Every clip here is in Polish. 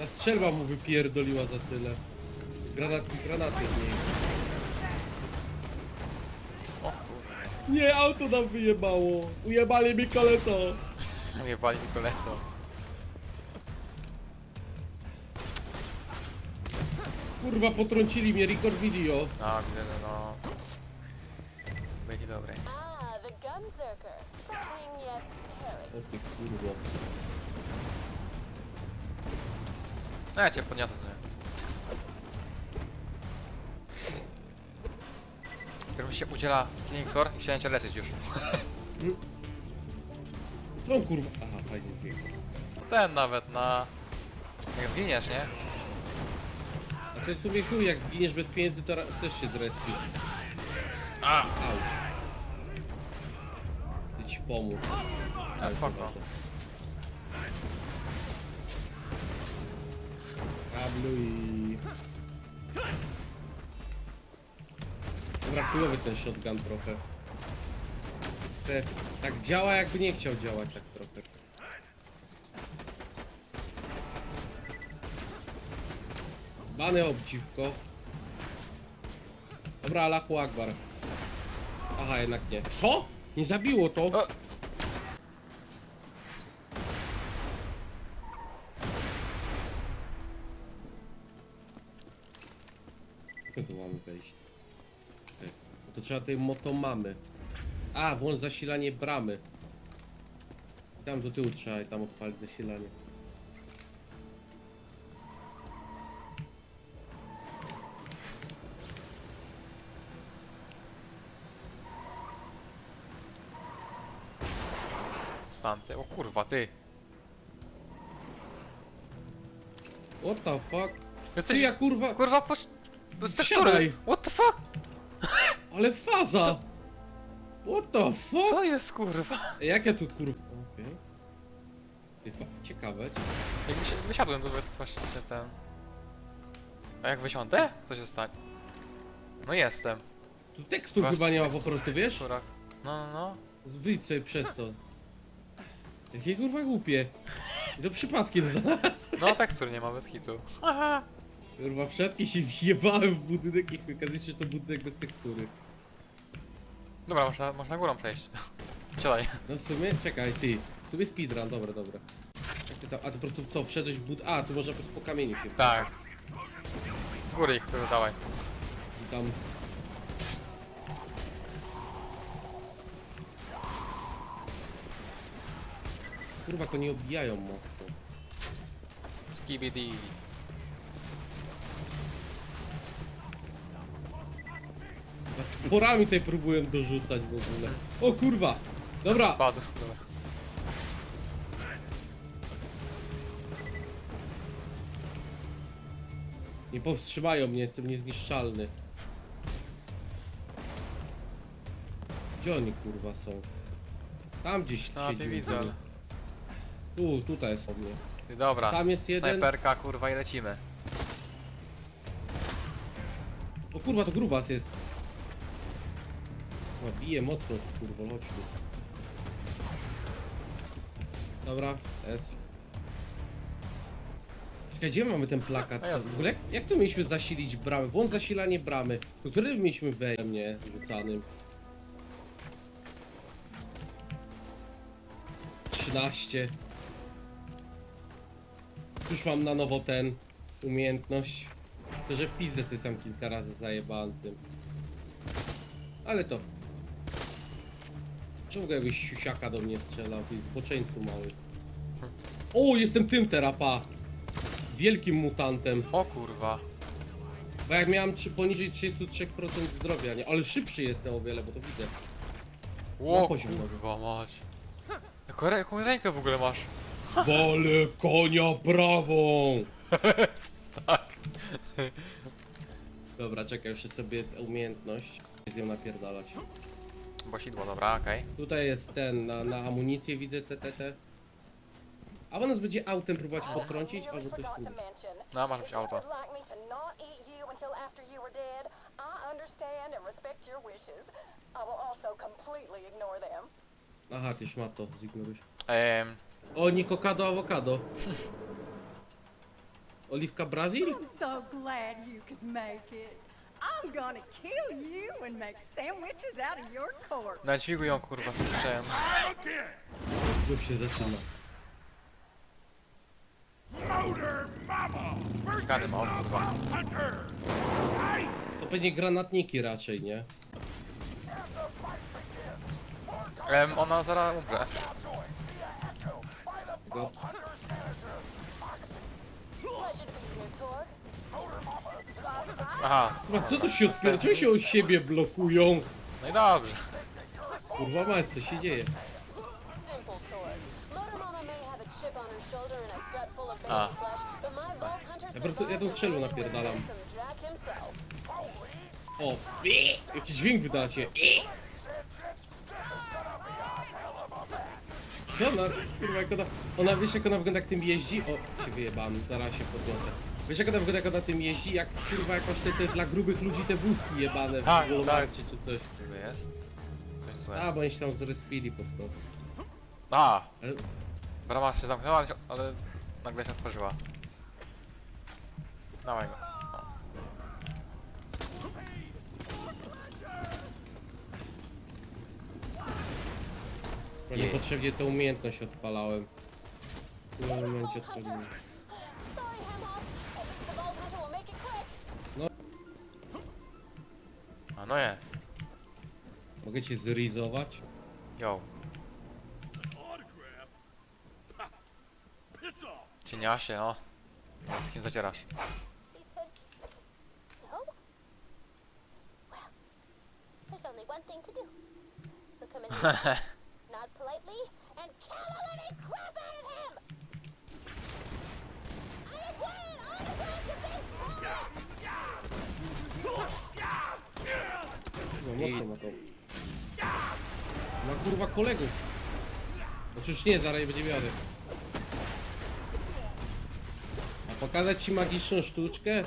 Ta strzelba mu wypierdoliła za tyle. Granat, granaty w niej. O kurwa. Nie, auto nam wyjebało. Ujebali mi koleso. Nie wali mi koleso. Kurwa, potrącili mnie, record video. No, widzę, że no... Będzie dobre. Ah, the Gunzerker. Frightening yet. O ty kurwa. No ja cię podniosę, nie? Gdybym się udziela Klinkor i chciałem cię leczyć już. On kurwa? Aha, fajnie zjechał. Ten nawet na... Jak zginiesz, nie? A ty sobie chuj, jak zginiesz bez pieniędzy, to ra- też się zrespisz. A! Auć. Chcę ci pomóc. A, spoko. Kabluj. Dobra, chujowy ten shotgun trochę. Tak działa jakby nie chciał działać tak trochę. Bany obdziwko. Dobra, Allahu Akbar. Aha, jednak nie. Co? Nie zabiło to? No To trzeba tej moto mamy. A, włącz zasilanie bramy. Tam do tyłu trzeba i tam odpalić zasilanie. Stanty. O kurwa, ty. What the fuck? Jesteś... Ty ja kurwa... Kurwa, posz... Z tekstury. Wsiadaj. What the fuck? Ale faza! Co? What the fuck? Co jest kurwa? Jak ja tu kurwa... Okej. Ty, fa- Ciekawe. Jak wysi wysiadłem, to właśnie się ten... A jak wysiądę? Co się stanie? No jestem. Tu tekstu Właśnie chyba nie ma po prostu, wiesz? teksturach. No, no, no. Wyjdź sobie przez to. Jakie kurwa głupie. I to przypadkiem znalazł. No tekstur nie ma bez hitu. Aha. Kurwa, wszedki się wjebałem w budynek i okazuje się, że to budynek bez tekstury. Dobra, można, można górą przejść. Siadaj. No w sumie, czekaj, ty. W sumie speedrun, dobra, dobra. Jak ty tam, a to po prostu co, wszedłeś w bud... A, tu można po prostu po kamieniu się Tak. Z góry ich tu dawaj. Tam... Kurwa, to nie obijają mocno. Skibidi. Porami tutaj próbuję dorzucać w ogóle. O kurwa! Dobra, Spadł. Dobra. nie powstrzymają mnie, jestem niezniszczalny. Gdzie oni kurwa są? Tam gdzieś No, siedzi. nie widzę, ale... Tu, tutaj są mnie. Ty, Dobra. Tam jest jeden. Snajperka, kurwa i lecimy. O kurwa, to grubas jest. O, bije mocno z. Dobra, jest. Czekaj, gdzie mamy ten plakat? A ja W ogóle jak, jak tu mieliśmy zasilić bramę? Włącz zasilanie bramy. Do której mieliśmy wejść mnie rzucanym? 13. Już mam na nowo ten umiejętność. To, że w pizdę sobie sam kilka razy zajebałem tym. Ale to. Czemu jakiegoś siusiaka do mnie strzela? Jest zboczeńcu mały. O, jestem tym terapa. Wielkim mutantem. O kurwa. Bo jak miałem trzy- poniżej 33% zdrowia, nie? Ale szybszy jestem o wiele, bo to widzę. Ło poziom kurwa mać. Jaką, rę- jaką rękę w ogóle masz? Wolę konia prawą! Tak. Dobra, czekaj, jeszcze sobie umiejętność. Z nią napierdalać. Bosidło, dobra, okej. Tutaj jest ten, na, na amunicję widzę te, te, te. A on nas będzie autem próbować potrącić, albo coś tu. No, masz być auto. Aha, ty szmato, zignoruj. Ehm, O, Nikokado awokado. Oliwka Brazil? I'm so glad you could make it. I'm gonna kill you and make sandwiches out of your corpse. Na dźwigu ją kurwa słyszałem. Już się zaczyna. Gany ma, o kurwa. To pewnie granatniki raczej, nie? Em, ona zaraz umrze. Go. Pleasure to be here, Torg. Aha, Kurwa, co tu się odpierdziło? Czemu się o siebie blokują? no i dobrze. Kurwa mać, co się dzieje? Simple, Torg. Motor Mama may have a chip on her shoulder and a gut full of baby Ah. flesh, but my Vault Hunter Ja po prostu- ja tą survived strzelbą and landed with napierdalam. handsome Jack himself. O, jaki dźwięk wydacie. Co ona, kurwa, jak ona, ona, wiesz jak ona wygląda jak tym jeździ? O, się wyjebałem, zaraz się podniosę. Wiesz jak ona wygląda jak ona tym jeździ? Jak kurwa jakoś te, te dla grubych ludzi te wózki jebane w Tak, Walmarcie czy coś. Tu jest. Coś złego. A, bo oni się tam zrespili po prostu. A! Ale Brama się zamknęła, ale się- ale nagle się otworzyła. Dawaj go. O. bo Jej. niepotrzebnie tę umiejętność odpalałem. W tym momencie odpaliłem. No jest. Mogę cię zrizować? Yo. Cieniasie, no. Z kim zadzierasz? He said, no? Well, there's only one thing to do. We'll come in here, nod politely, and kill the living crap out of him! On his way! On his way, you big No ma to. Ma kurwa kolegów. Znaczy już nie, zaraz będzie miary. A pokazać ci magiczną sztuczkę?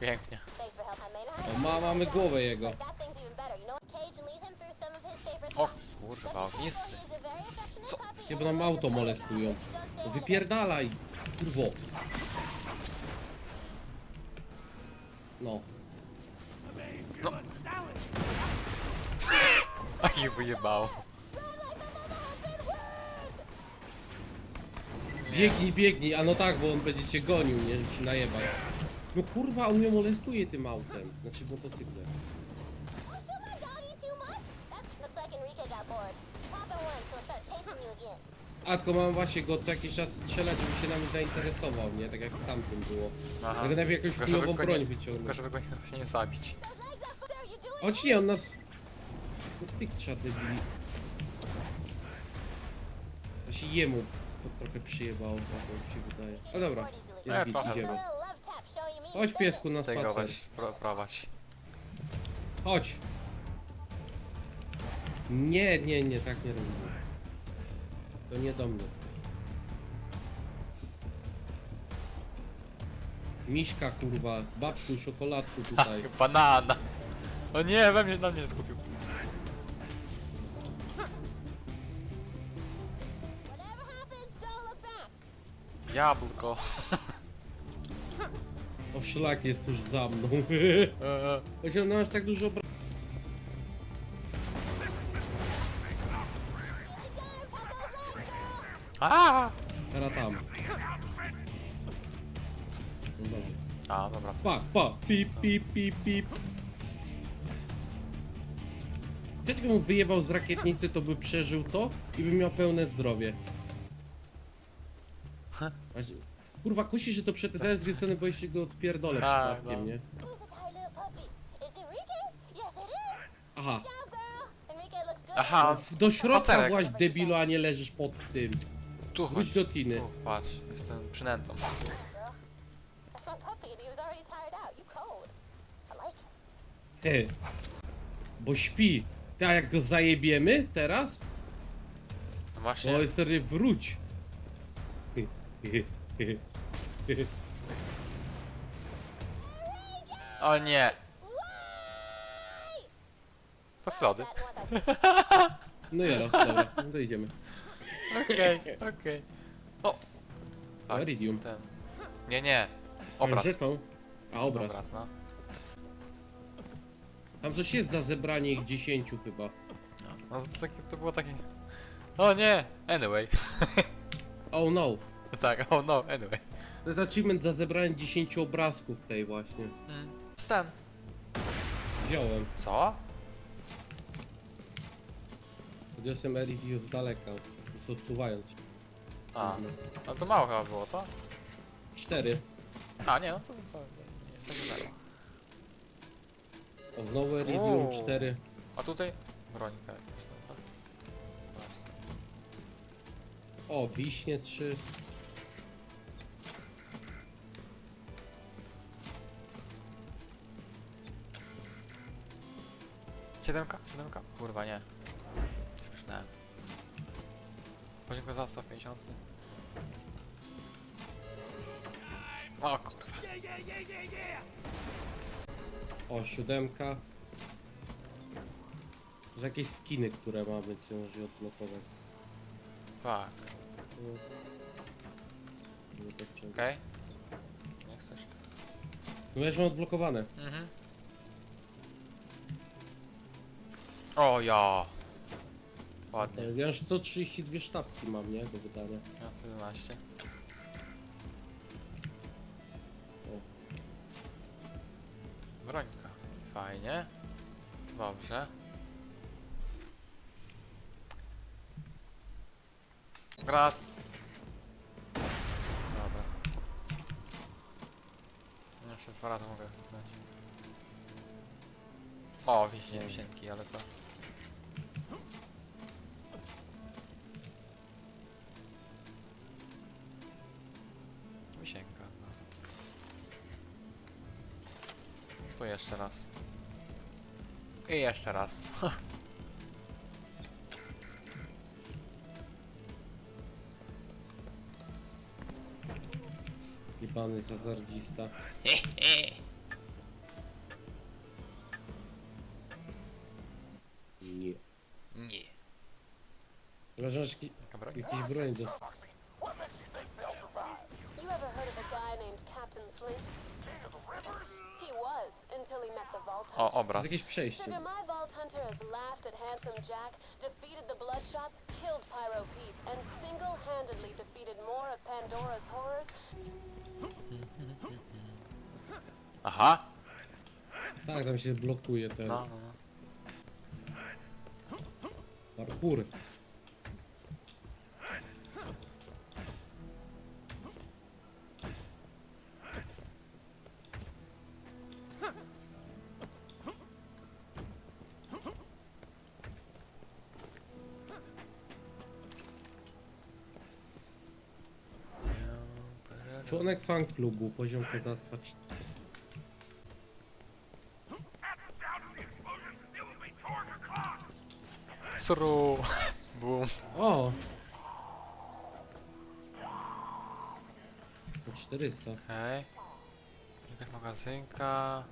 Pięknie. O, ma, mamy głowę jego. O kurwa, ognisty. Co? Nie, bo nam auto molestują. No wypierdalaj, kurwo. No. Ach, je wyjebało. Biegnij, biegnij, a no tak, bo on będzie cię gonił, nie, żeby ci najebać. No kurwa, on mnie molestuje tym autem. Znaczy motocyklem. Oh, shoot my doggy too much? That looks like Enrique got bored. Papa won, so start chasing you again. A, tylko mam właśnie go co jakiś czas strzelać, żeby się nami zainteresował, nie? Tak jak w tamtym było. Aha. Tylko najpierw jakąś Tylko żeby chujową go broń nie- wyciągnął. Tylko żeby go nie, właśnie nie zabić. Those legs up, sir, you doing Chodź nie, on nas... No picture debili. To się jemu to trochę przyjebało, tak mi się wydaje. A dobra, E, trochę. idziemy. Chodź piesku na Tego spacer. weź, pro, prowadź. Chodź. Nie, nie, nie, tak nie robimy. To nie do mnie. Miśka kurwa, babku, czekoladku tutaj. Tak, banana. O nie, we mnie, na mnie skupił. Jabłko. O szlak jest już za mną. Eee, Chociaż no aż tak dużo girl. A! Teraz tam. No. A, dobra. Pa, pa, pip, pip, pip, pip. Gdyby mu wyjebał z rakietnicy, to by przeżył to i by miał pełne zdrowie. Aż- Kurwa, kusi, że to przetestowałem z drugiej strony, bo jeśli go odpierdolę Tak, przypadkiem, no. nie? Who's a tight little puppy? Is it Enrique? Yes, it is. Aha, Good job, girl. Enrique looks good. Aha, do środka Spacerek. właź debilu, a nie leżysz pod tym. tu Wróć chodź. do Tiny. Tu, patrz, jestem przynętą. Girl. That's my puppy, and he was already tired out. You cold. I like it. He. Bo śpi. Ty, a jak go zajebiemy teraz? No właśnie. To jest wtedy wróć. O nie. To slody. No jelo, dobra, no to idziemy. Okej, okej. O! Tak, Iridium. ten. Nie, nie. Obraz. Żeton. A obraz. Obraz, no. Tam coś jest za zebranie ich 10 chyba. No to, takie, to było takie... O nie! Anyway. Oh no. tak, oh no, anyway. To jest achievement za zebranie 10 obrazków tej właśnie. Mm. Stan. Wziąłem. Co? Podniosłem Iridium z daleka. Już odsuwając. A, no to mało chyba było, co? 4. A, nie, no to co? Nie jest tak dużo. O, znowu Iridium Uuu. 4. A tutaj? Brońka jakaś, no tak. O, wiśnie 3. Siedemka? Kurwa, nie. Śmiesznałem. Poziomka za 150. O kurwa. O, siódemka. To są jakieś skiny, które mamy, co może odblokować. Tak. Nie podciągam. Okej. Nie chcesz? No ja już mam odblokowane. Mhm. O ja. Ładnie. Ja już 132 sztabki mam, nie? Do wydania. Ja 11. O. Brońka. Fajnie. Dobrze. Granat. Dobra. Jeszcze dwa razy mogę dać. O, wiśnie wisienki, ale to... Wisienka. No. Tu jeszcze raz. I jeszcze raz. Jebany hazardzista. Nie. Chyba, że masz jaki- Taka broń? do... You ever heard of a guy named Captain Flint? King of the Rivers? He was, until he met the Vault O, Hunter. obraz. Jakieś przejście. Sugar, my Vault Hunter has laughed at Handsome Jack, defeated the Bloodshots, killed Pyro Pete, and single-handedly defeated more of Pandora's horrors Aha! Tak, tam się blokuje ten No, no, no. parkour. Członek fan klubu, poziom kozactwa 4. Sru! Boom. O! Po 400. Okej. Jakaś magazynka.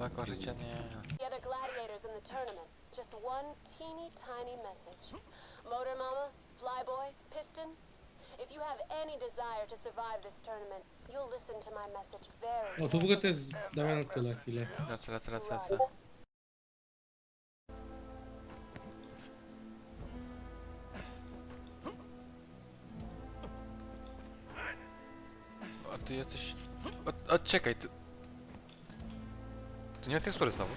Lekko życie, nie. the other gladiators in the tournament. Just one teeny tiny message. Motor Mama, Flyboy, Piston, if you have any desire to survive this tournament, you'll listen to my message very O, tu to jest Damian tu na chwilę. Lecę, lecę, lecę, lecę. A ty jesteś... O, o czekaj, ty... Tu nie ma tekstury znowu?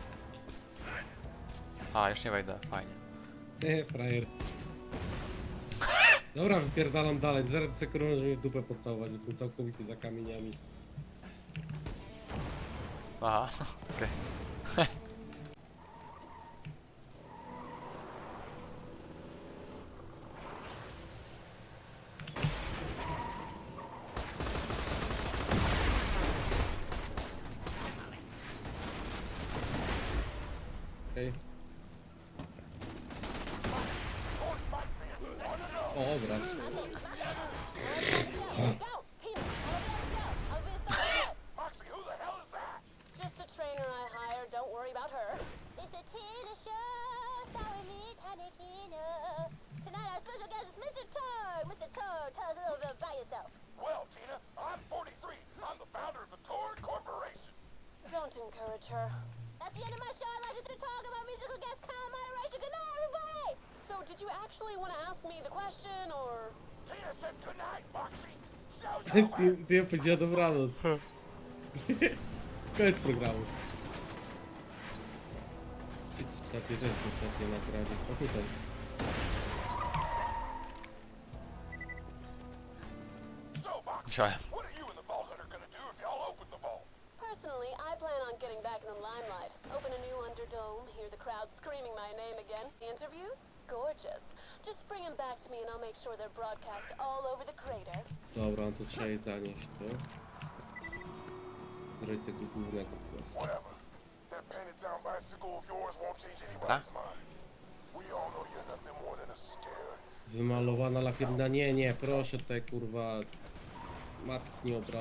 A, już nie wejdę, fajnie. Nie, frajer. Dobra, wypierdalam dalej. Zaraz koronę, żeby w dupę pocałować. Jestem całkowity za kamieniami. Aha. Okej. Mr. Toad, Mr. Toad, tell us a little bit about yourself. Well, Tina, I'm 43. I'm the founder of the Toad Corporation. Don't encourage her. That's the end of my show. I'd like to talk about musical guest Kyle Moderation. Good night, everybody! So, did you actually want to ask me the question, or...? Tina said good night, Moxie. Show's over. Tina podia dobrá-nos. Qual é esse programa? Está a ter, está a ter lá atrás. Olha o. vault? Personally, I plan on getting back in the limelight. Open a new Underdome, hear the crowd screaming my name again. Interviews? Gorgeous. Just bring them back to me and I'll make sure they're broadcast all over the crater. Dobra, no to trzeba je zanieść, to. Zrobić tego głównego questa. Whatever. That painted town bicycle of yours won't change anybody's mind. We all know you're nothing more than a scare. Wymalowana lakierna. Nie, nie, proszę te kurwa. Matki nie obra...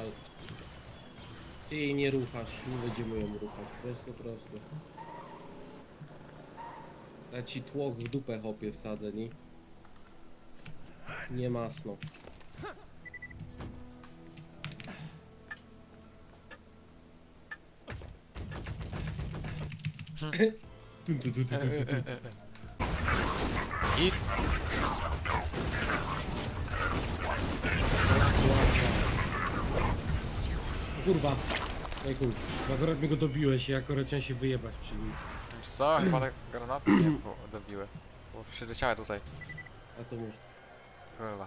Ty jej nie ruchasz, nie będziemy ją ruchać. Prosto, prosto. Ja ci tłok w dupę hopie wsadzę, nie? Nie masno. Tu, tu, tu, tu, tu, tu, tu. I Kurwa. Ejku, akurat mnie go dobiłeś i akurat chciałem się wyjebać przy nim. wiesz co? Chyba te granaty mnie po- dobiły. Bo przyleciały tutaj. A to może... Kurwa.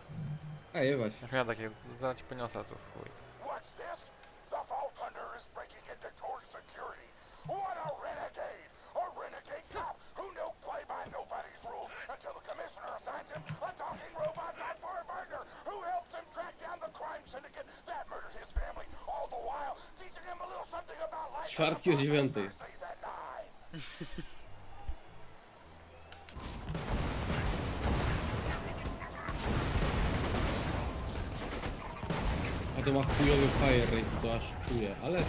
A jebać. Jak miałem takie, zaraz ci poniosę tu chuj. What's this? The Vault Hunter is breaking into Torch security. What a renegade! A renegade cop who no play by nobody's rules until the commissioner assigns him a talking robot type for a burger who helps him track down the crime syndicate that murdered his family, all the while teaching him a little something about life. Czwartki o dziewiątej. Thursdays at nine. A to ma chujowy fire rate, to aż czuję, ale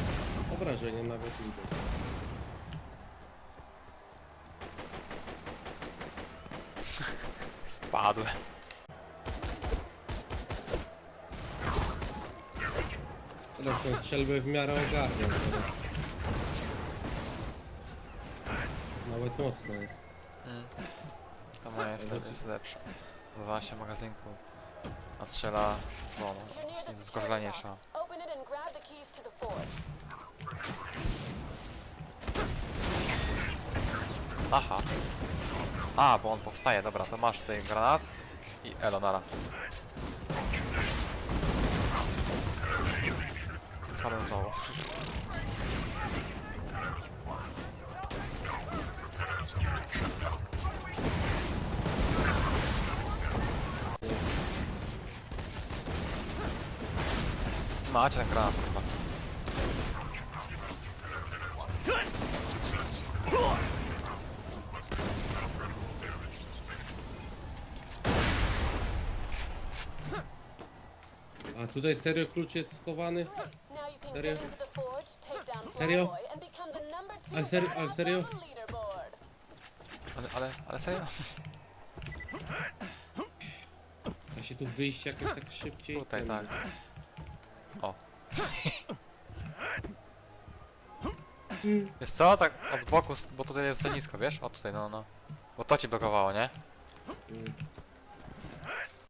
obrażenia nawet nie idą. Spadłem. Teraz tą strzelbę w miarę ogarniam. Nawet mocno jest. To moja jest, jest lepsza. 12 magazynków. A strzela... No, You're near the z security gorzelniejsza. box. Open it and grab the keys to the forge. Aha. A, bo on powstaje, dobra, to masz tutaj granat i Elonara. Spadłem znowu. Macie ten granat chyba. A tutaj serio klucz jest schowany? Serio? Serio? Ale serio- ale serio? Ale, ale, ale serio? Da się tu wyjść jakoś tak szybciej? Tutaj, tak. O. Wiesz co, tak od boku, bo tutaj jest za nisko, wiesz? O tutaj, no, no. Bo to ci blokowało, nie? Mm.